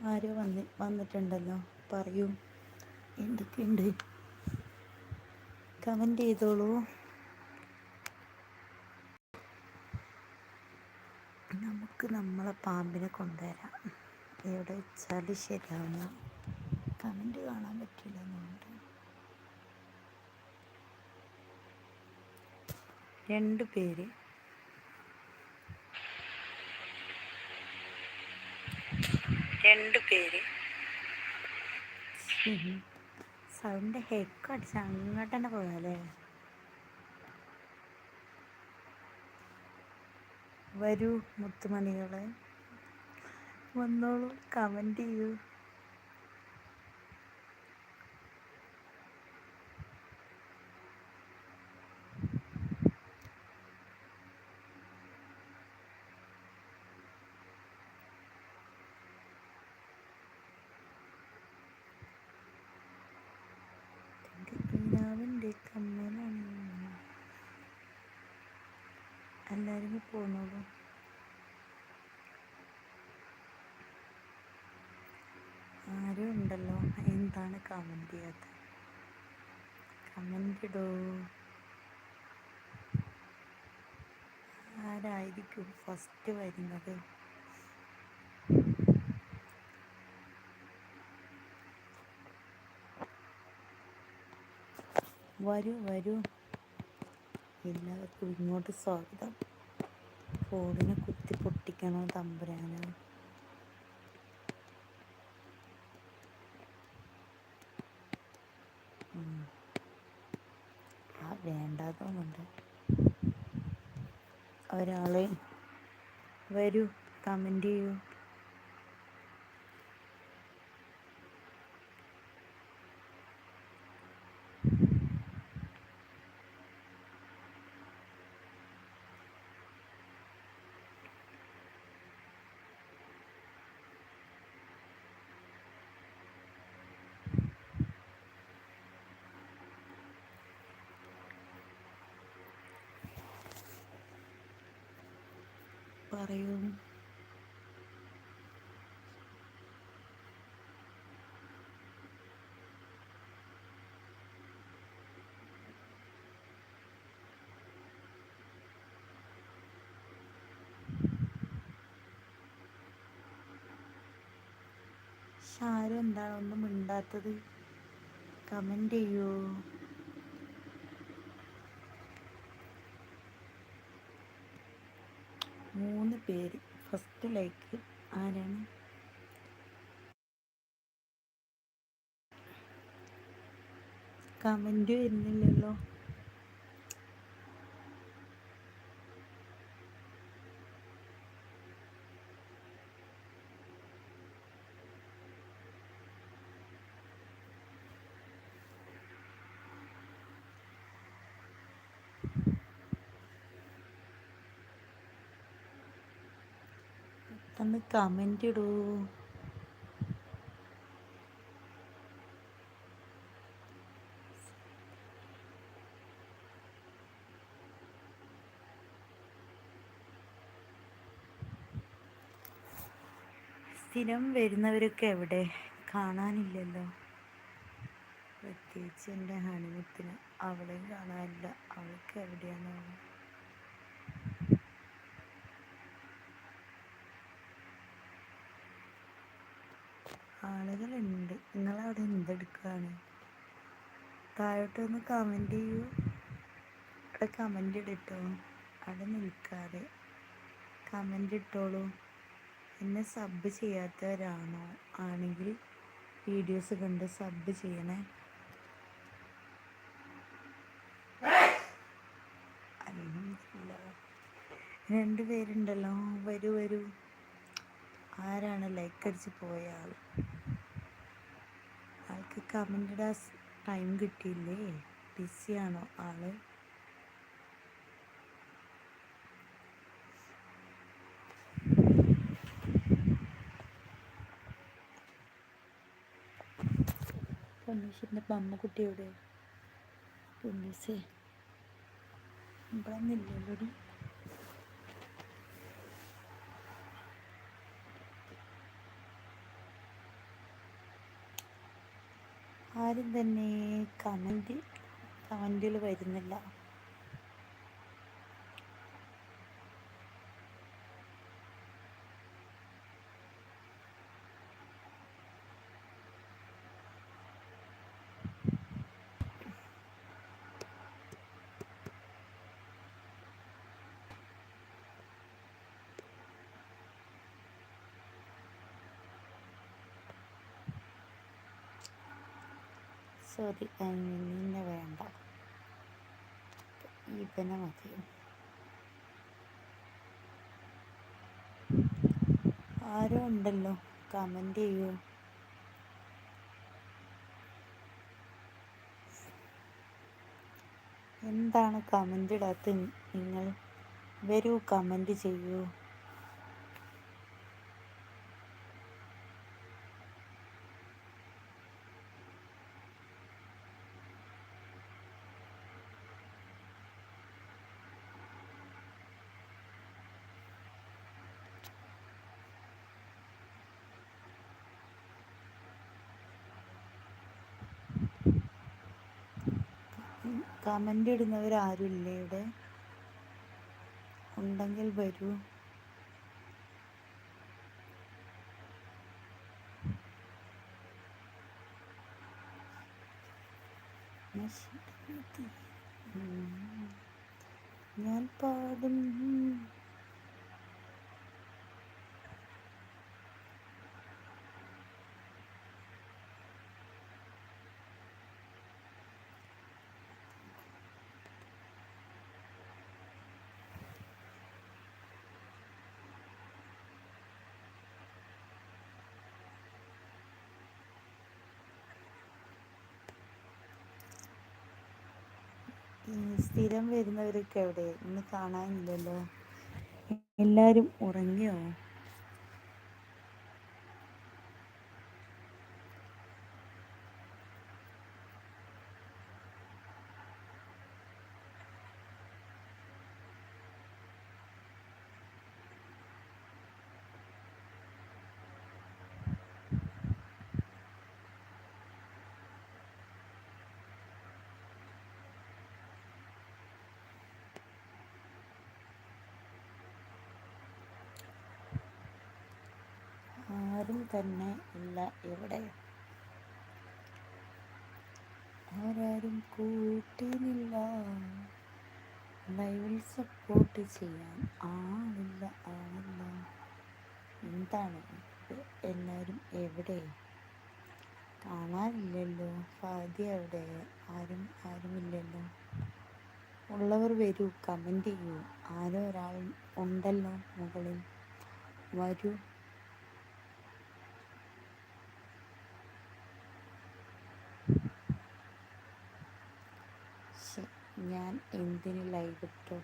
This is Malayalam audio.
ആരോ വന്നി വന്നിട്ടുണ്ടല്ലോ. പറയൂ. എന്തൊക്കെയുണ്ട്? കമന്റ് ചെയ്തോളൂ. നമുക്ക് നമ്മളെ പാമ്പിനെ കൊണ്ടുവരാം. എവിടെ വെച്ചാൽ ശരിയാവുന്ന. കമന്റ് കാണാൻ പറ്റില്ല എന്നുണ്ട്. രണ്ട് പേര് രണ്ട് പേര്. സൗണ്ട് ഹെക്ക് അടിച്ച് അങ്ങോട്ട് തന്നെ പോയാലേ? വരൂ മുത്തുമണികളെ. വന്നോളൂ കമന്റ് ചെയ്യൂ. പോന്നോളൂ ആരും ഉണ്ടല്ലോ. എന്താണ് കമന്റ് ചെയ്യാത്തത് കമന്റ് ഇടൂ. ആരായിരിക്കും ഫസ്റ്റ് വരുന്നത്? വരൂ വരൂ. എല്ലാവർക്കും ഇങ്ങോട്ട് സ്വാഗതം. ഫോണിനെ കുത്തി പൊട്ടിക്കണോ തമ്പുരാന്. ആ വേണ്ടാത്തോന്നുണ്ട്. ഒരാളെ വരൂ കമന്റ് ചെയ്യൂ. പറയൂ. ആരും എന്താണ് ഒന്നും മിണ്ടാത്തത്? കമന്റ് ചെയ്യൂ. മൂന്ന് പേര്. ഫസ്റ്റ് ലൈക്ക് ആരാണ്? കമന്റ് വരുന്നില്ലല്ലോ. ഒന്ന് കമന്റ് ഇടൂ. സ്ഥിരം വരുന്നവരൊക്കെ എവിടെ? കാണാനില്ലല്ലോ. പ്രത്യേകിച്ച് എന്റെ ഹണിമത്തിന് അവളെയും കാണാനില്ല. അവൾക്ക് എവിടെയാണോ? ആളുകളുണ്ട്. നിങ്ങളവിടെ എന്തെടുക്കുകയാണ് താഴോട്ടൊന്ന് ഒന്ന് കമന്റ് ചെയ്യൂ. അവിടെ കമന്റ് ഇടട്ടോ. അവിടെ നിൽക്കാതെ കമന്റ് ഇട്ടോളൂ. എന്നെ സബ് ചെയ്യാത്തവരാണോ? ആണെങ്കിൽ വീഡിയോസ് കണ്ട് സബ് ചെയ്യണേ. രണ്ട് പേരുണ്ടല്ലോ. വരൂ വരൂ. ആരാണ് ലൈക്ക് അടിച്ച് പോയ ആൾ കമന്റ് ഇടാൻ ടൈം കിട്ടിയില്ലേ? ബിസിയാണോ ആൾ? പൊന്നീഷിന്റെ ബമ്മക്കുട്ടി എവിടെ? പൊന്നീസേ. ഇവിടെ നിന്നില്ലല്ലോടി ആരും തന്നെ കമന്റ് കമന്റിൽ വരുന്നില്ല. സോറി നിന്നെ വേണ്ട. ഇവനെ മതി. ആരോ ഉണ്ടല്ലോ. കമന്റ് ചെയ്യൂ. എന്താണ് കമന്റ് ഇടാത്ത നിങ്ങൾ വരൂ കമന്റ് ചെയ്യൂ. കമന്റ് ഇടുന്നവരാരും ഇല്ലേ ഇവിടെ? ഉണ്ടെങ്കിൽ വരൂ. ഞാൻ പാടും. സ്ഥിരം വരുന്നവരൊക്കെ എവിടെ? ഇന്ന് കാണാനില്ലല്ലോ. എല്ലാരും ഉറങ്ങിയോ ആരും തന്നെ ഇല്ല ഇവിടെ. ആരാരും കൂട്ടിനില്ല. ലൈവിൽ സപ്പോർട്ട് ചെയ്യാൻ ആളില്ല ആളില്ല. എന്താണ് എല്ലാവരും എവിടെ? കാണാനില്ലല്ലോ. ഫാദി എവിടെ ആരും ആരുമില്ലല്ലോ. ഉള്ളവർ വരൂ കമന്റ് ചെയ്യൂ. ആരോ ഒരാൾ ഉണ്ടല്ലോ മുകളിൽ. വരൂ. ഞാൻ എന്തിന് ലൈവ് ഇട്ടു?